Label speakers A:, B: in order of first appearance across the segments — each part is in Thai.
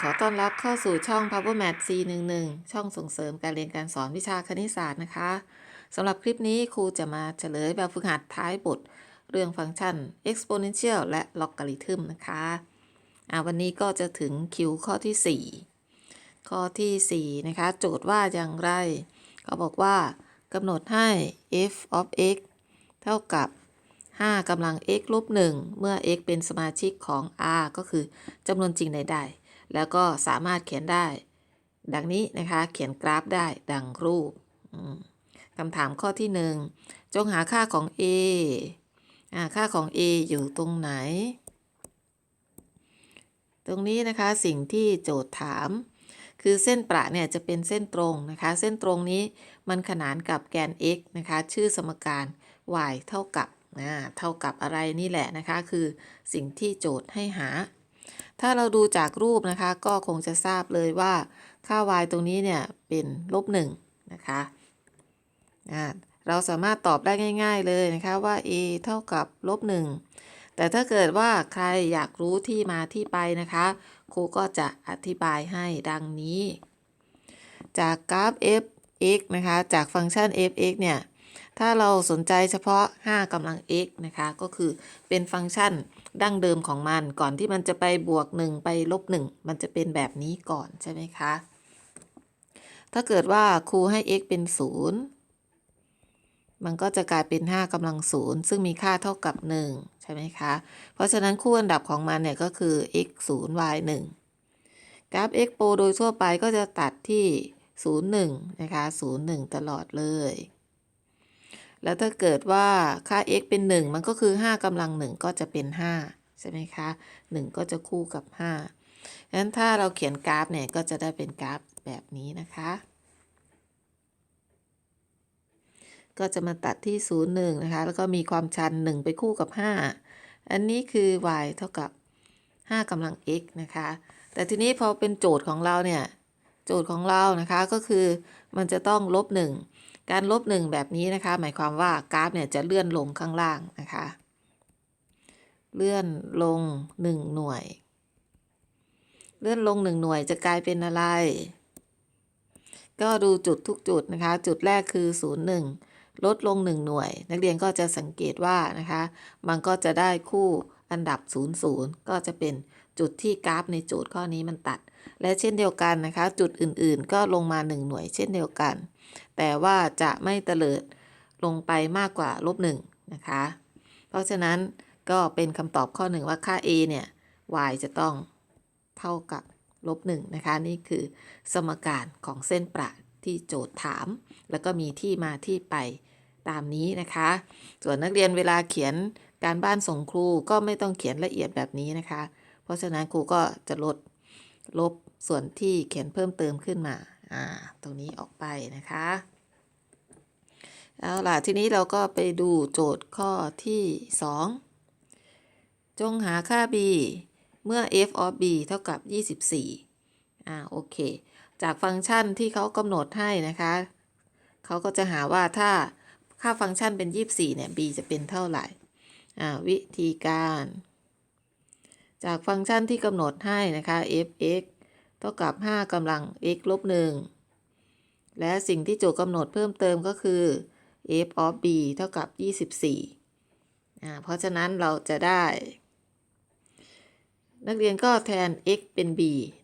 A: ขอต้อนรับเข้าสู่ช่อง Power Math C11 ช่องส่งเสริมการเรียนการสอนวิชาคณิตศาสตร์นะคะสำหรับคลิปนี้ครูจะมาเฉลยแบบฝึกหัดท้ายบท เรื่องฟังก์ชัน exponential และ logarithm นะคะอ่าวันนี้ก็จะถึงคิวข้อที่ 4 ข้อทีสี่4 นะคะ โจทย์ว่าอย่างไรเขาบอกว่ากำหนดให้ f of x เท่ากับ5กำลัง x ลบ1เมื่อ x เป็นสมาชิกของ r ก็คือจำนวนจริงใดๆ แล้วก็สามารถเขียนได้ ดังนี้นะคะเขียนกราฟได้ดังรูปคำถามข้อที่ 1 จงหาค่าของ a ค่าของ a อยู่ตรงไหน ตรงนี้นะคะสิ่งที่โจทย์ถาม คือเส้นประเนี่ยจะเป็นเส้นตรงนะคะ เส้นตรงนี้มันขนานกับแกน x นะคะ ชื่อสมการ y เท่ากับนะเท่ากับอะไรนี่แหละนะคะ คือสิ่งที่โจทย์ให้หา ถ้าเราดูจากรูปนะคะ ก็คงจะทราบเลยว่าค่า y ตรงนี้เนี่ยเป็นลบหนึ่งนะคะเราสามารถตอบได้ง่าย ๆเลยนะคะว่า a เท่ากับลบหนึ่งแต่ถ้าเกิดว่าใครอยากรู้ที่มาที่ไปนะคะ ครูก็จะอธิบายให้ดังนี้ จากกราฟ f x นะคะ จากฟังก์ชัน f x เนี่ย ถ้าเราสนใจเฉพาะ 5กำลัง x นะคะ ก็คือเป็นฟังก์ชัน ดั้งเดิมของมันก่อนที่มันจะไปบวก 1 ไปลบ 1 มันจะเป็นแบบนี้ก่อนใช่ไหมคะ ถ้าเกิดว่าครูให้ x เป็น 0 มันก็จะกลายเป็น 5กำลัง 0 ซึ่งมีค่าเท่ากับ 1 ใช่ไหมคะ เพราะฉะนั้นคู่อันดับของมันเนี่ยก็คือ x 0 y 1 กราฟ x โปรโดยทั่วไปก็จะตัดที่ 0 1 นะคะ 0 1 ตลอดเลย แล้วถ้าเกิดว่าค่า x เป็น 1 มันก็คือ 5กำลัง 1 ก็จะเป็น 5 ใช่ไหมคะ 1 ก็จะคู่กับ5งั้นถ้าเราเขียนกราฟเนี่ยก็จะได้เป็นกราฟแบบนี้นะคะ ก็จะมาตัดที่ 0 1 นะคะ แล้วก็มีความชัน 1 ไปคู่กับ 5 อันนี้คือ y เท่ากับ 5กำลัง x นะคะ แต่ทีนี้พอเป็นโจทย์ของเราเนี่ย โจทย์ของเรานะคะก็คือมันจะต้องลบ 1 การลบ1แบบนี้นะคะ หมายความว่ากราฟเนี่ยจะเลื่อนลงข้างล่างนะคะ เลื่อนลง1หน่วย เลื่อนลง1หน่วยจะกลายเป็นอะไร ก็ดูจุดทุกจุดนะคะ จุดแรกคือ 0 1 ลดลง 1 หน่วย นักเรียนก็จะสังเกตว่านะคะ มันก็จะได้คู่อันดับ 0 0 ก็จะเป็นจุดที่กราฟในโจทย์ข้อนี้มันตัด และเช่นเดียวกันนะคะ จุดอื่นๆ ก็ลงมา 1 หน่วยเช่นเดียวกัน แต่ว่าจะไม่เตลิดลงไปมากกว่าลบ1นะคะ เพราะฉะนั้นก็เป็นคำตอบข้อหนึ่งว่าค่า a เนี่ย y จะต้องเท่ากับลบ1นะคะ นี่คือสมการของเส้นประที่โจทย์ถาม แล้วก็มีที่มาที่ไปตามนี้นะคะ ส่วนนักเรียนเวลาเขียนการบ้านส่งครูก็ไม่ต้องเขียนละเอียดแบบนี้นะคะ เพราะฉะนั้นครูก็จะลด ลบส่วนที่เขียนเพิ่มเติมขึ้นมา อ่า ตรงนี้ออกไปนะคะ เอาล่ะ ทีนี้เราก็ไปดูโจทย์ข้อที่ 2 จงหาค่า b เมื่อ f of b เท่ากับ 24 อ่า โอเค จากฟังก์ชันที่เขากำหนดให้นะคะ เขาก็จะหาว่าถ้าค่าฟังก์ชันเป็น 24 เนี่ย b จะเป็นเท่าไหร่ อ่า วิธีการ จากฟังก์ชันที่กำหนดให้นะคะ f(x) เท่ากับ 5กำลัง x ลบ1และสิ่งที่โจทย์กำหนดเพิ่มเติมก็คือ f of b เท่ากับ 24อ่าเพราะฉะนั้นเราจะได้ นักเรียนก็แทน x เป็น b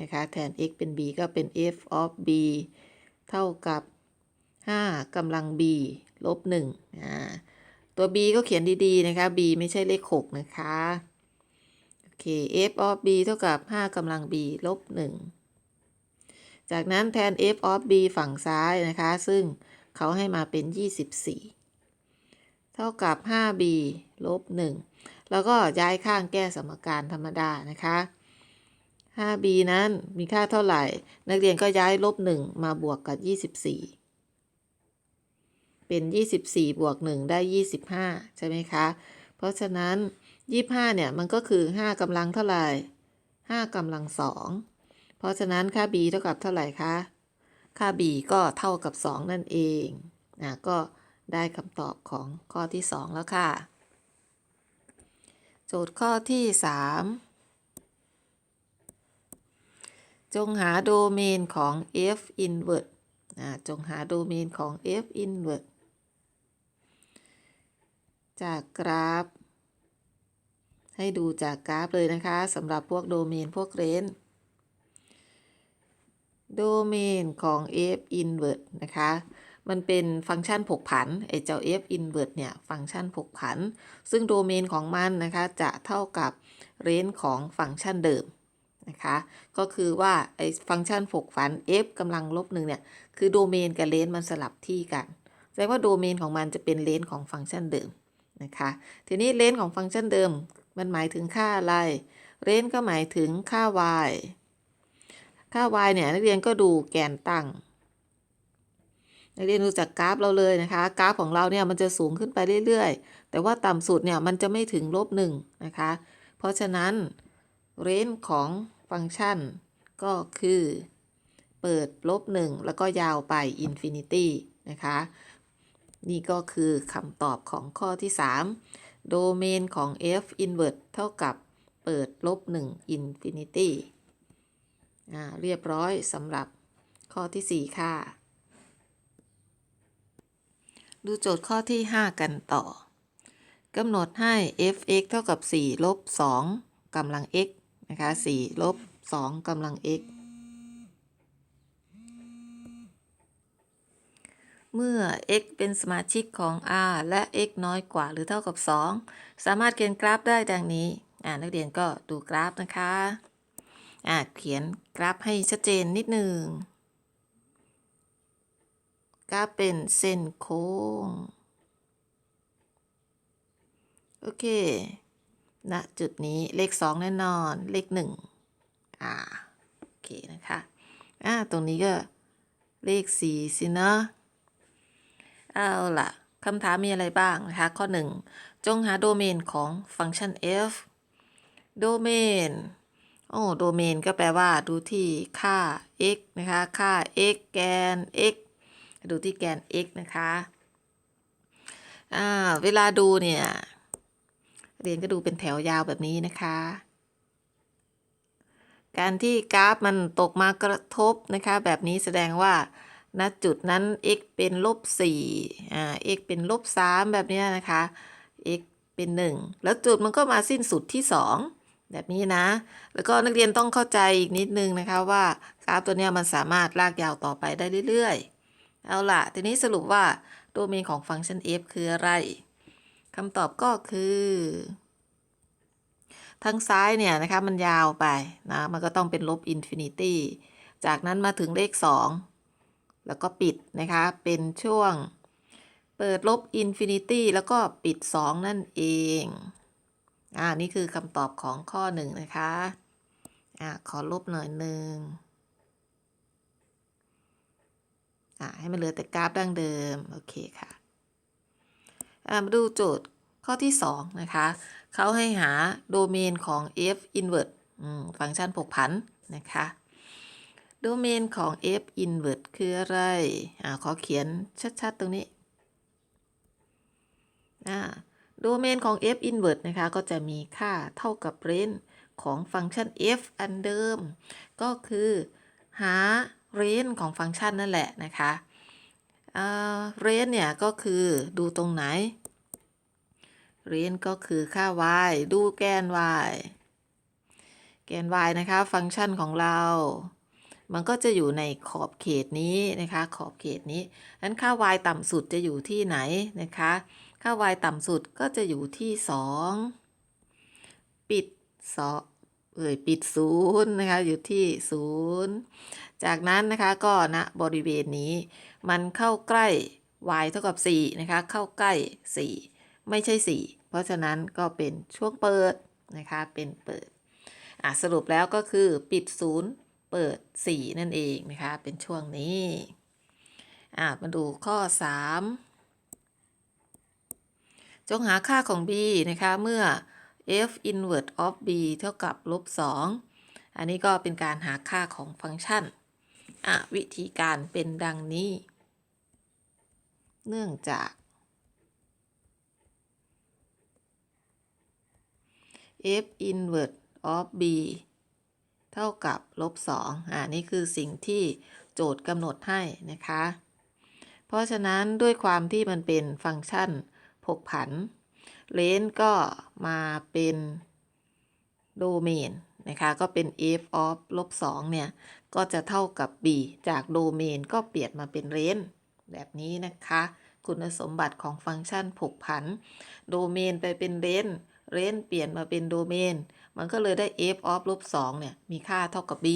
A: นะคะ แทน x เป็น b ก็เป็น f of b เท่ากับ 5กำลัง b ลบ1อ่าตัว b ก็เขียนดีๆ นะคะ b ไม่ใช่เลข 6 นะคะ เค f of b เท่ากับ 5กำลัง b ลบ 1 จากนั้นแทน f of b ฝั่งซ้ายนะคะ ซึ่งเขาให้มาเป็น 24 เท่ากับ 5b ลบ 1 แล้วก็ย้ายข้างแก้สมการธรรมดานะคะ 5b นั้นมีค่าเท่าไหร่ นักเรียนก็ย้ายลบ 1 มาบวกกับ 24เป็น 24 บวก 1 ได้ 25 ใช่ไหมคะ เพราะฉะนั้น 25เนี่ยมันก็คือ5กำลังเท่าไหร่5กำลัง2เพราะฉะนั้นค่า b เท่ากับเท่าไหร่คะค่า b ก็เท่ากับ 2 นั่นเองนะก็ได้คำตอบของข้อที่ 2 แล้วค่ะ โจทย์ข้อที่ 3 จงหาโดเมนของ f inverse อ่าจงหาโดเมนของ f inverse จากกราฟ ให้ดูจากกราฟเลยนะคะสำหรับพวกโดเมนพวกเรนโดเมนของ f inverse นะคะ มันเป็นฟังก์ชันผกผันไอเจ้า f inverse เนี่ย ฟังก์ชันผกผัน ซึ่งโดเมนของมันนะคะ จะเท่ากับเรนของฟังก์ชันเดิมนะคะ ก็คือว่าไอฟังก์ชันผกผัน f กำลังลบหนึ่งเนี่ย คือโดเมนกับเรนมันสลับที่กัน แสดงว่าโดเมนของมันจะเป็นเรนของฟังก์ชันเดิม นะคะ ทีนี้เรนของฟังก์ชันเดิม มันหมายถึงค่าอะไรเรนก็หมายถึงค่า y ค่า y เนี่ยนักเรียนก็ดูแกนตั้งนักเรียนดูจากกราฟเราเลยนะคะ กราฟของเราเนี่ยมันจะสูงขึ้นไปเรื่อยๆ แต่ว่าต่ำสุดเนี่ยมันจะไม่ถึงลบหนึ่งนะคะ เพราะฉะนั้นเรนของฟังก์ชันก็คือเปิดลบหนึ่งแล้วก็ยาวไปอินฟินิตี้นะคะ นี่ก็คือคำตอบของข้อที่ 3 โดเมนของ f inverse เท่ากับเปิดลบ1 infinity อ่าเรียบร้อยสำหรับข้อที่ 4 ค่ะ ดูโจทย์ข้อที่ 5 กันต่อกำหนดให้ f(x) เท่ากับ 4 ลบ 2กำลัง x นะคะ 4 ลบ 2กำลัง x เมื่อ x เป็นสมาชิกของ R และ x น้อยกว่าหรือเท่ากับ 2 สามารถเขียนกราฟได้ดังนี้อ่านักเรียนก็ดูกราฟนะคะอ่าเขียนกราฟให้ชัดเจนนิดหนึ่งกราฟเป็นเส้นโค้ง โอเคณจุดนี้เลข 2 แน่นอน เลข 1 อ่า โอเค นะคะ อ่า ตรงนี้ก็เลข 4 สินะ เอาล่ะคำถามมีอะไรบ้างนะคะ ข้อ 1 จงหาโดเมนของฟังก์ชัน f โดเมนโอ้โดเมนก็แปลว่าดูที่ค่า x นะคะ ค่า x แกน x ดูที่แกน x นะคะอ่าเวลาดูเนี่ยเรียนก็ดูเป็นแถวยาวแบบนี้นะคะ การที่กราฟมันตกมากระทบนะคะ แบบนี้แสดงว่า ณจุดนั้น x เป็นลบ4อ่า x เป็นลบ3แบบนี้นะคะ x เป็น 1 แล้วจุดมันก็มาสิ้นสุดที่ 2 แบบนี้นะ แล้วก็นักเรียนต้องเข้าใจอีกนิดนึงนะคะว่ากราฟตัวนี้มันสามารถลากยาวต่อไปได้เรื่อยๆ เอาล่ะ ทีนี้สรุปว่าโดเมนของฟังก์ชัน f คืออะไรคำตอบก็คือทางซ้ายเนี่ยนะคะมันยาวไปนะ มันก็ต้องเป็นลบอินฟินิตี้ จากนั้นมาถึงเลข 2 แล้วก็ปิดนะคะ เป็นช่วงเปิดลบอินฟินิตี้แล้วก็ปิด 2 นั่นเอง อ่า นี่คือคำตอบของข้อ 1 นะคะ อ่า ขอลบหน่อยหนึ่งอ่า ให้มันเหลือแต่กราฟดั้งเดิม โอเคค่ะ อ่า มาดูโจทย์ข้อที่ 2 นะคะ เขาให้หาโดเมนของ f inverse ฟังก์ชันผกผันนะคะ โดเมนของ f inverse คืออะไรอ่าขอเขียนชัด ๆ ตรงนี้อ่าโดเมนของ f inverse นะคะ ก็จะมีค่าเท่ากับเรนของฟังก์ชัน f อันเดิม ก็คือหาเรนของฟังก์ชันนั่นแหละนะคะเรนเนี่ยก็คือดูตรงไหน เรนก็คือค่า y ดูแกน y แกน y นะคะ ฟังก์ชันของเรา มันก็จะอยู่ในขอบเขตนี้นะคะ ขอบเขตนี้นั้นค่า y ต่ำสุดจะอยู่ที่ไหนนะคะ ค่า y ต่ำสุดก็จะอยู่ที่ 2 ปิด2เอ่ยปิดศูนย์นะคะ อยู่ที่0จากนั้นนะคะก็ณนะบริเวณนี้ มันเข้าใกล้ y เท่ากับ 4 นะคะ เข้าใกล้ 4 ไม่ใช่ 4 เพราะฉะนั้นก็เป็นช่วงเปิดนะคะ เป็นเปิด อะสรุปแล้วก็คือปิด0 เปิด 4 นั่นเองนะคะ เป็นช่วงนี้ อะ มาดูข้อ 3 จงหาค่าของ b นะคะ เมื่อ f inverse of b เท่ากับลบ 2 อันนี้ก็เป็นการหาค่าของฟังก์ชัน อะ วิธีการเป็นดังนี้ เนื่องจาก f inverse of b เท่ากับลบ2อ่านี่คือสิ่งที่โจทย์กำหนดให้นะคะ เพราะฉะนั้นด้วยความที่มันเป็นฟังก์ชันผกผัน เลนก็มาเป็นโดเมนนะคะก็เป็น f of ลบ2เนี่ย ก็จะเท่ากับ b จากโดเมนก็เปลี่ยนมาเป็นเรนแบบนี้นะคะ คุณสมบัติของฟังก์ชันผกผัน โดเมนไปเป็นเรนเรนเปลี่ยนมาเป็นโดเมน มันก็เลยได้ f of ลบ2เนี่ย มีค่าเท่ากับ b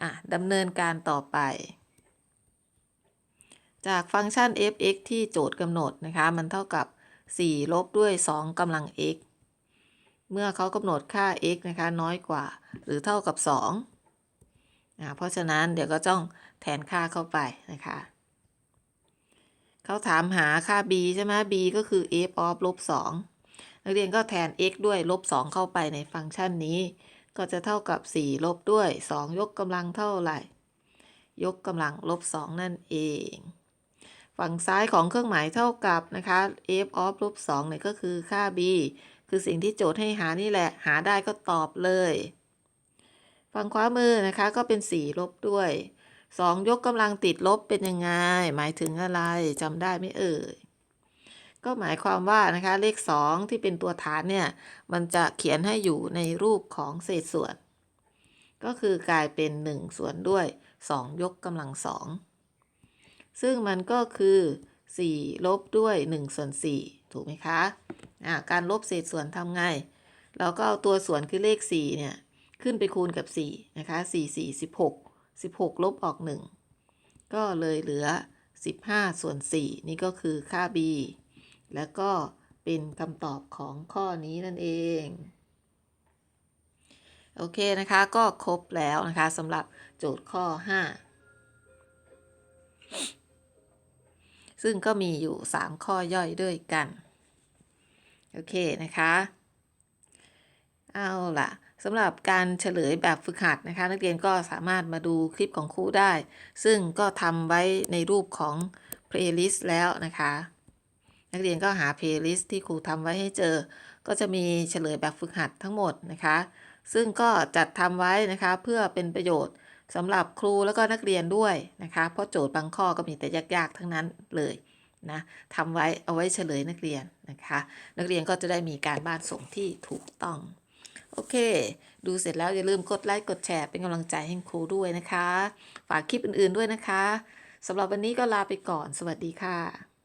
A: อะดำเนินการต่อไป จากฟังก์ชัน f(x) ที่โจทย์กำหนดนะคะ มันเท่ากับ 4 ลบด้วย 2กำลัง x เมื่อเขากำหนดค่า x นะคะ น้อยกว่าหรือเท่ากับ2อ่าเพราะฉะนั้นเดี๋ยวก็ต้องแทนค่าเข้าไปนะคะ เขาถามหาค่า b ใช่ไหม b ก็คือ f of ลบ2 นักเรียนก็แทน x ด้วยลบ 2 เข้าไปในฟังก์ชันนี้ ก็จะเท่ากับ 4 ลบด้วย 2 ยกกำลังเท่าไหร่ ยกกำลังลบ 2 นั่นเอง ฝั่งซ้ายของเครื่องหมายเท่ากับนะคะ f of ลบ2เนี่ยก็คือค่า b คือสิ่งที่โจทย์ให้หานี่แหละ หาได้ก็ตอบเลย ฝั่งขวามือนะคะก็เป็น 4 ลบด้วย 2 ยกกำลังติดลบเป็นยังไง หมายถึงอะไรจำได้ไหมเอ่ย ก็หมายความว่านะคะเลข 2 ที่เป็นตัวฐานเนี่ย มันจะเขียนให้อยู่ในรูปของเศษส่วน ก็คือกลายเป็น 1 ส่วนด้วย 2 ยกกำลัง2ซึ่งมันก็คือ 4 ลบด้วย 1 ส่วน 4 ถูกไหมคะอ่าการลบเศษส่วนทำไง เราก็เอาตัวส่วนคือเลข 4 เนี่ย ขึ้นไปคูณกับ 4 นะคะ 4 4 16 16 ลบออก 1 ก็เลยเหลือ 15 ส่วน 4 นี่ก็คือค่า b แล้วก็เป็นคำตอบของข้อนี้นั่นเอง โอเคนะคะก็ครบแล้วนะคะสำหรับโจทย์ข้อ 5 ซึ่งก็มีอยู่ 3 ข้อย่อยด้วยกัน โอเคนะคะ เอาล่ะสำหรับการเฉลยแบบฝึกหัดนะคะ นักเรียนก็สามารถมาดูคลิปของครูได้ ซึ่งก็ทำไว้ในรูปของ playlist แล้วนะคะ นักเรียนก็หา playlist ที่ครูทำไว้ให้เจอ ก็จะมีเฉลยแบบฝึกหัดทั้งหมดนะคะ ซึ่งก็จัดทำไว้นะคะเพื่อเป็นประโยชน์สำหรับครูแล้วก็นักเรียนด้วยนะคะ เพราะโจทย์บางข้อก็มีแต่ยากๆ ทั้งนั้นเลยนะทำไว้เอาไว้เฉลยนักเรียนนะคะ นักเรียนก็จะได้มีการบ้านส่งที่ถูกต้อง โอเค ดูเสร็จแล้วอย่าลืมกดไลค์กดแชร์เป็นกำลังใจให้ครูด้วยนะคะ ฝากคลิปอื่นๆด้วยนะคะสำหรับวันนี้ก็ลาไปก่อน สวัสดีค่ะ